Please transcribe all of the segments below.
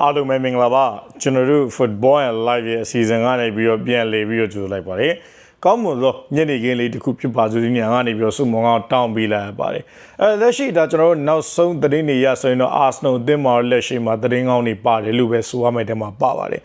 အားလုံးပဲမင်္ဂလာပါကျွန်တော်တို့ football and live ရဲ့အစီအစဉ်ကနေပြီးတော့ပြန်လည်ပြီးတော့ကြိုလိုက်ပါတယ် ကောင်းမွန်သောညနေခင်းလေးတစ်ခုဖြစ်ပါစို့ဒီညကနေပြီးတော့စုမုံကောင်းတောင်းပေးလိုက်ရပါတယ်အဲလက်ရှိဒါကျွန်တော်တို့နောက်ဆုံးသတင်းတွေရဆိုရင်တော့ Arsenal အသင်းမှာလက်ရှိမှာသတင်းကောင်းတွေပါတယ်လို့ပဲဆိုရမယ်တဲ့မှာပါပါတယ်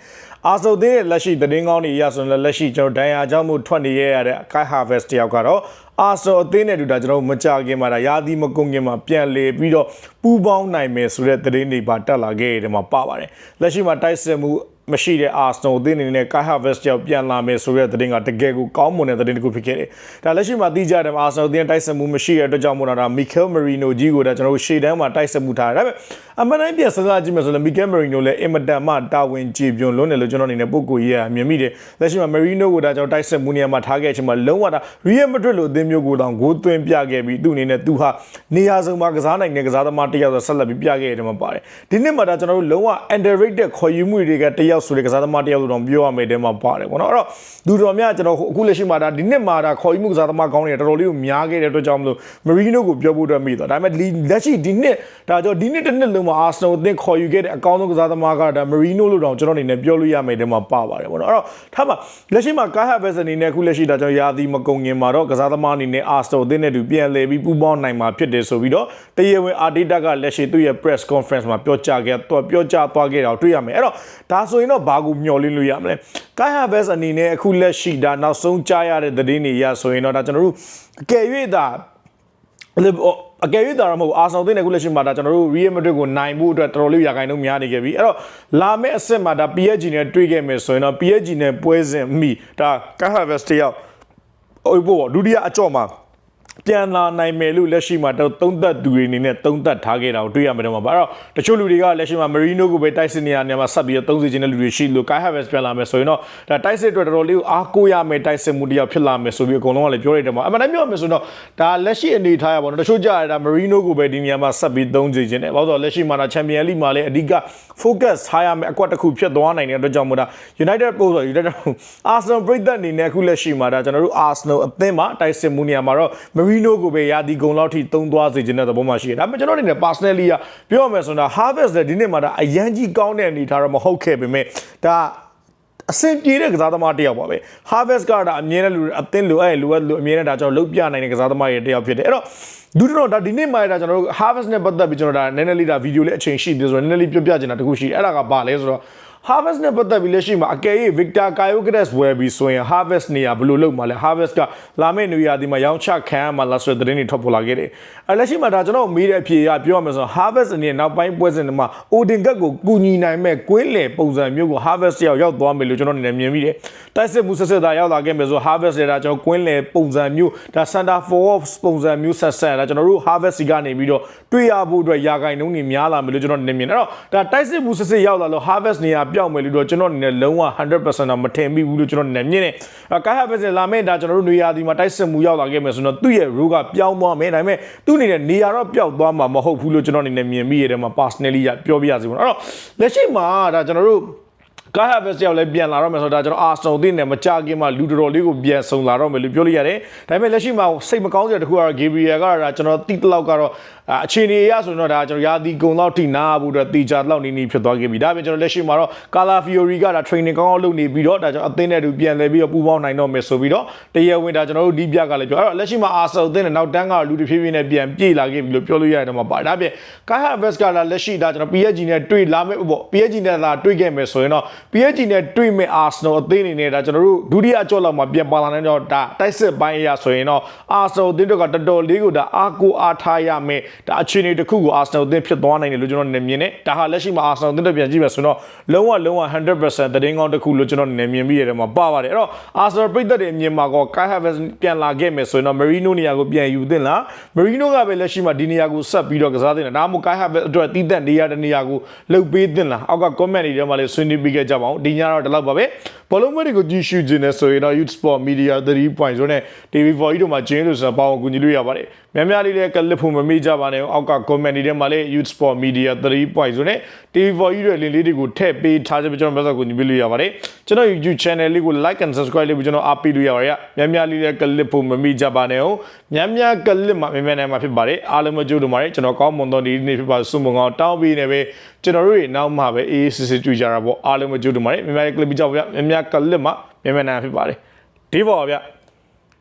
အာဆိုသေးရဲ့လက်ရှိသတင်းကောင်းတွေရဆိုရင်လည်းလက်ရှိကျွန်တော်ဒိုင်ယာကြောင့်မို့ထွက်နေရတဲ့ Kai Harvest တယောက်ကတော့အာဆိုအသင်းနဲ့တူတာကျွန်တော်တို့မကြခင်မှာဒါရာသီမကုန်ခင်မှာပြန်လေပြီးတော့ပူးပေါင်းနိုင်မယ်ဆိုတဲ့သတင်းတွေပါတက်လာခဲ့တယ်မှာပါပါတယ်လက်ရှိမှာတိုက်စစ်မှု မရှိတဲ့ Arsenal အသင်းအနေနဲ့ Kai Havertz ကြောင့်ပြန်လာမယ်ဆိုတဲ့သတင်းကတကယ်ကိုကောင်းမွန်တဲ့သတင်းတစ်ခုဖြစ်ခဲ့တယ်။ဒါလက်ရှိမှာသိကြတယ် Arsenal အသင်းတိုက်စစ်မှုမရှိတဲ့အတွက်ကြောင့်မို့တော့ဒါ Mikel Merino ကြီးကိုဒါကျွန်တော်တို့ရှေ့တန်းမှာတိုက်စစ်မှုထားတယ်။ဒါပေမဲ့ အမှန်တိုင်းပြန်စဉ်းစားကြည့်မယ်ဆိုရင် Mikel Merino လည်းအင်မတန်မှတာဝန်ကျေပြွန်လွန်းတယ်လို့ကျွန်တော်အနေနဲ့ပုံကိုရေးရမြင်မိတယ်။လက်ရှိမှာ Merino ကိုဒါကျွန်တော်တိုက်စစ်မှုနေရာမှာထားခဲ့ချိန်မှာလုံးဝဒါ Real Madrid လို့အသင်းမျိုးကိုတောင်ဂိုးသွင်းပြခဲ့ပြီးသူ့အနေနဲ့သူဟာနေရာစုံမှာကစားနိုင်တဲ့ကစားသမားတစ်ယောက်ဆိုဆက်လက်ပြီးပြခဲ့တယ်မှာပါတယ်။ဒီနှစ်မှာဒါကျွန်တော်တို့လုံးဝ underrated ခေါ်ယူမှုတွေကတစ်ယောက်ဆိုတဲ့ကစားသမားတစ်ယောက်လို့တော့ပြောရမယ်တဲ့မှာပါတယ်ပေါ့နော်။အဲ့တော့လူတော်များကျွန်တော်အခုလက်ရှိမှာဒါဒီနှစ်မှာဒါခေါ်ယူမှုကစားသမားကောင်းတွေကတော်တော်လေးကိုများခဲ့တဲ့အတွက်ကြောင့်မလို့ Marino ကိုပြောဖို့အတွက်မိသွား။ဒါပေမဲ့လက်ရှိဒီနှစ်ဒါကြောင့်ဒီနှစ်တစ်နှစ်လုံးမှာ Arsenal အသင်းခေါ်ယူခဲ့တဲ့အကောင်းဆုံးကစားသမားကဒါ Marino လို့တောင်ကျွန်တော်အနေနဲ့ပြောလို့ရမယ်တဲ့မှာပါပါတယ်ပေါ့နော်။အဲ့တော့ထားပါလက်ရှိမှာ Kai Havertz အနေနဲ့အခုလက်ရှိဒါကြောင့်ရာသီမကုန်ခင်မှာတော့ကစားသမားအနေနဲ့ Arsenal အသင်းနဲ့တူပြန်လည်ပြီးပူးပေါင်းနိုင်မှာဖြစ်တယ်ဆိုပြီးတော့တရားဝင် Arteta ကလက်ရှိသူ့ရဲ့ press conference မှာပြောကြားခဲ့တော့ပြောကြားသွားခဲ့တာကိုတွေ့ရမယ်အဲ့တော့ဒါဆိုရင်တော့ဘာကိုမျှော်လင့်လို့ရမလဲ Kai Havertz အနေနဲ့အခုလက်ရှိဒါနောက်ဆုံးကြားရတဲ့သတင်းတွေရဆိုရင်တော့ဒါကျွန်တော်တို့အကယ်၍ဒါ အကယ်၍ဒါတော့မဟုတ်အာဆန်အသင်းနဲ့ခုလက်ရှိမှာဒါကျွန်တော်တို့ Real Madrid ကိုနိုင်ဖို့အတွက်တော်တော်လေးရာခိုင်နှုန်းများနေခဲ့ပြီအဲ့တော့လာမယ့်အဆင့်မှာဒါ PSG နဲ့တွေ့ခဲ့မယ်ဆိုရင်တော့ PSG နဲ့ပွဲစဉ်မိဒါ Kai Havertz တယောက်ဟိုဘောဒုတိယအကြော့မှာ ပြန်လာနိုင်မယ်လို့လက်ရှိမှာတော့သုံးသက်သူတွေအနေနဲ့သုံးသက်ထားခဲ့တာကိုတွေ့ရမှာတော့ပါအဲ့တော့တချို့လူတွေကလက်ရှိမှာ Marino ကိုပဲတိုက်စစ်နေရနေမှာဆက်ပြီးတော့သုံးစီခြင်းတဲ့လူတွေရှိလို့ Kai Havertz ပြန်လာမယ်ဆိုရင်တော့ဒါတိုက်စစ်အတွက်တော်တော်လေးကိုအားကိုးရမယ်တိုက်စစ်မှုတစ်ယောက်ဖြစ်လာမယ်ဆိုပြီးအကုန်လုံးကလည်းပြောရတယ်မှာအမှန်တမ်းပြောရမယ်ဆိုတော့ဒါလက်ရှိအနေထားရပါတော့တချို့ကြရတာ Marino ကိုပဲဒီနေရာမှာဆက်ပြီးသုံးစီခြင်းတယ်ဘာလို့ဆိုတော့လက်ရှိမှာဒါ Champion League မှာလည်းအဓိက focus ထားရမယ်အကွက်တစ်ခုဖြစ်သွားနိုင်တဲ့အတွက်ကြောင့်မို့ဒါ United ပို့ဆို United Arsenal ပြည်သက်အနေနဲ့အခုလက်ရှိမှာဒါကျွန်တော်တို့ Arsenal အသင်းမှာတိုက်စစ်မှုနေရာမှာတော့ Marino ကိုပဲရာဒီဂုံလောက်ထိသုံးသွားစေခြင်းတဲ့သဘောမှရှိတယ်ဒါပေမဲ့ကျွန်တော်အနေနဲ့ personally ကပြောရမယ်ဆိုတော့ Harvest လည်းဒီနေ့မှာဒါအရန်ကြီးကောင်းတဲ့အနေထားတော့မဟုတ်ခဲ့ပေမဲ့ဒါအဆင်ပြေတဲ့ကစားသမားတစ်ယောက်ပါပဲ Harvest ကဒါအမြဲတမ်းလူအသင်းလိုအဲ့လိုလိုအမြဲတမ်းဒါကျွန်တော်လုတ်ပြနိုင်တဲ့ကစားသမားရဲ့တစ်ယောက်ဖြစ်တယ်အဲ့တော့ဒုတိယတော့ဒါဒီနေ့မှဒါကျွန်တော်တို့ Harvest နဲ့ပတ်သက်ပြီးကျွန်တော်ဒါနည်းနည်းလေးဒါဗီဒီယိုလေးအချိန်ရှိသေးဆိုတော့နည်းနည်းလေးပြပြချင်တာတခုရှိအဲ့ဒါကဘာလဲဆိုတော့ Harvest နဲ့ပတ်သက်ပြီးလက်ရှိမှာအကယ်၍ Victor Kayokedes ဝယ်ပြီးဆိုရင် Harvest နေရာဘယ်လိုလုပ်မှာလဲ Harvest ကလာမယ့်နေရာဒီမှာရောင်းချခံရမှာလားဆိုတဲ့သတင်းတွေထွက်ပေါ်လာခဲ့တယ်။အဲလက်ရှိမှာဒါကျွန်တော်မေးတဲ့အဖြေအရပြောရမယ်ဆိုတော့ Harvest အနေနဲ့နောက်ပိုင်းပွဲစဉ်တွေမှာ Odin ကတ်ကိုကူညီနိုင်မဲ့ကွင်းလယ်ပုံစံမျိုးကို Harvest ရောက်ရောက်သွားမယ်လို့ကျွန်တော်အနေနဲ့မြင်မိတယ်။တိုက်စစ်မှုဆက်ဆက်သားရောက်လာခဲ့မယ်ဆို Harvest တွေဒါကျွန်တော်ကွင်းလယ်ပုံစံမျိုးဒါ Center Forward ပုံစံမျိုးဆက်ဆက်ဒါကျွန်တော်တို့ Harvest စီကနေပြီးတော့တွေ့ရဖို့အတွက်ရာဂိုင်နှုန်းတွေများလာမယ်လို့ကျွန်တော်အနေနဲ့မြင်တယ်။အဲ့တော့ဒါတိုက်စစ်မှုဆက်ဆက်ရောက်လာလို့ Harvest နေရာပြောင်းမယ်လို့တော့ကျွန်တော်အနေနဲ့လုံးဝ100%တော့မထင်မိဘူးလို့ကျွန်တော်အနေနဲ့မြင်တယ်။အဲကာဟာဘက်စလာမဲ့ဒါကျွန်တော်တို့နေရာဒီမှာတိုက်စစ်မှုရောက်လာခဲ့မယ်ဆိုတော့သူ့ရဲ့ role ကပြောင်းသွားမယ်ဒါပေမဲ့သူ့အနေနဲ့နေရာတော့ပျောက်သွားမှာမဟုတ်ဘူးလို့ကျွန်တော်အနေနဲ့မြင်မိရတယ်မှာ personally ပြောပြရစီပေါ့။အဲ့တော့လက်ရှိမှာဒါကျွန်တော်တို့ ကာဟာဘက်စ်ရောက်လည်းပြန်လာတော့မယ်ဆိုတော့ဒါကျွန်တော်အာဆနယ်တင်းနဲ့မကြခင်မှာလူတော်တော်လေးကိုပြန်ဆုံလာတော့မယ်လို့ပြောလို့ရတယ်။ဒါပေမဲ့လက်ရှိမှာစိတ်မကောင်းစရာတစ်ခုကတော့ဂေဘရီယယ်ကဒါကျွန်တော်တိတလောက်ကတော့အခြေအနေအရဆိုတော့ဒါကျွန်တော်ရာသီကုံလောက်ထိနားဖို့အတွက်တေချာလောက်နေနေဖြစ်သွားခဲ့ပြီ။ဒါပေမဲ့ကျွန်တော်လက်ရှိမှာတော့ကာလာဖီယိုရီကဒါ training ကောင်းအောင်လုပ်နေပြီးတော့ဒါကျွန်တော်အသင်းနဲ့တူပြန်လဲပြီးတော့ပူးပေါင်းနိုင်တော့မယ်ဆိုပြီးတော့တရားဝင်ဒါကျွန်တော်တို့ဒီပြကလည်းပြောအဲ့တော့လက်ရှိမှာအာဆယ်အသင်းနဲ့နောက်တန်းကလူတစ်ဖြည်းဖြည်းနဲ့ပြန်ပြေးလာခဲ့ပြီလို့ပြောလို့ရတယ်မှာပါ။ဒါပြင်ကာဟာဗက်စ်ကလာလက်ရှိဒါကျွန်တော် PSG နဲ့တွေ့လာမယ်ပေါ့ PSG နဲ့လာတွေ့ခဲ့မယ်ဆိုရင်တော့ PSG နဲ့တွေ့မဲ့ Arsenal အသင်းအနေနဲ့ဒါကျွန်တော်တို့ဒုတိယအကြော့လောက်မှာပြန်ပါလာနိုင်တော့ဒါတိုက်စစ်ပိုင်းအရာဆိုရင်တော့ Arsenal အသင်းတို့ကတော်တော်လေးကိုဒါအားကိုအားထားရမယ်ဒါအခြေအနေတစ်ခုကို Arsenal အသင်းဖြစ်သွားနိုင်တယ်လို့ကျွန်တော်မြင်နေဒါဟာလက်ရှိမှာ Arsenal အသင်းတို့ပြန်ကြည့်မယ်ဆိုတော့လုံးဝလုံးဝ100%တည်င်းကောင်းတစ်ခုလို့ကျွန်တော်မြင်မြင်ပြီးရတယ်မှာပါပါတယ်အဲ့တော့ Arsenal ပြည်သက်တွေအမြင်မှာကော Kai Havertz ပြန်လာခဲ့မယ်ဆိုရင်တော့ Marino နေရာကိုပြန်ယူသင့်လား Marino ကပဲလက်ရှိမှာဒီနေရာကိုဆက်ပြီးတော့ကစားသင့်တယ်ဒါမှမဟုတ် Kai Havertz အတွက်တီးသက်နေရတဲ့နေရာကိုလှုပ်ပေးသင့်လားအောက်က comment တွေထဲမှာလည်းဆွေးနွေးပေးခဲ့ကြပါဦးဒီညတော့ဒီလောက်ပါပဲဘောလုံးမတွေကိုကြည့်ရှုခြင်းနဲ့ဆိုရင်တော့ Youth Sport Media 3.0နဲ့ TV4 ကြီးတို့မှာကျင်းလို့ဆိုတော့ပေါအောင်ကူညီလို့ရပါတယ်များများလေးလည်းကလစ်ဖို့မမေ့ကြပါနဲ့အောက်က comment တွေထဲမှာလည်း Youth Sport Media 3 point ဆိုနဲ့ TV4 ကြီးရဲ့လင်းလေးတွေကိုထည့်ပေးထားကြပြီးကျွန်တော်မျက်စောကိုညီပြလို့ရပါတယ်ကျွန်တော် YouTube channel လေးကို like and subscribe လေးပြီးကျွန်တော်အားပေးလို့ရပါတယ်များများလေးလည်းကလစ်ဖို့မမေ့ကြပါနဲ့များများကလစ်မှာများများနိုင်မှာဖြစ်ပါတယ်အားလုံးမကြိုးလို့ပါတယ်ကျွန်တော်ကောင်းမွန်သောနေ့နေ့ဖြစ်ပါဆုမွန်ကောင်းတောင်းပေးနေပဲကျွန်တော်တို့တွေနောက်မှပဲအေးစစ်စစ်ကြွကြတာပေါ့အားလုံးမကြိုးလို့ပါတယ်များများကလစ်ပြီးကြပါဗျများများကလစ်မှာများများနိုင်ဖြစ်ပါတယ်ဒီပေါ်ပါဗျ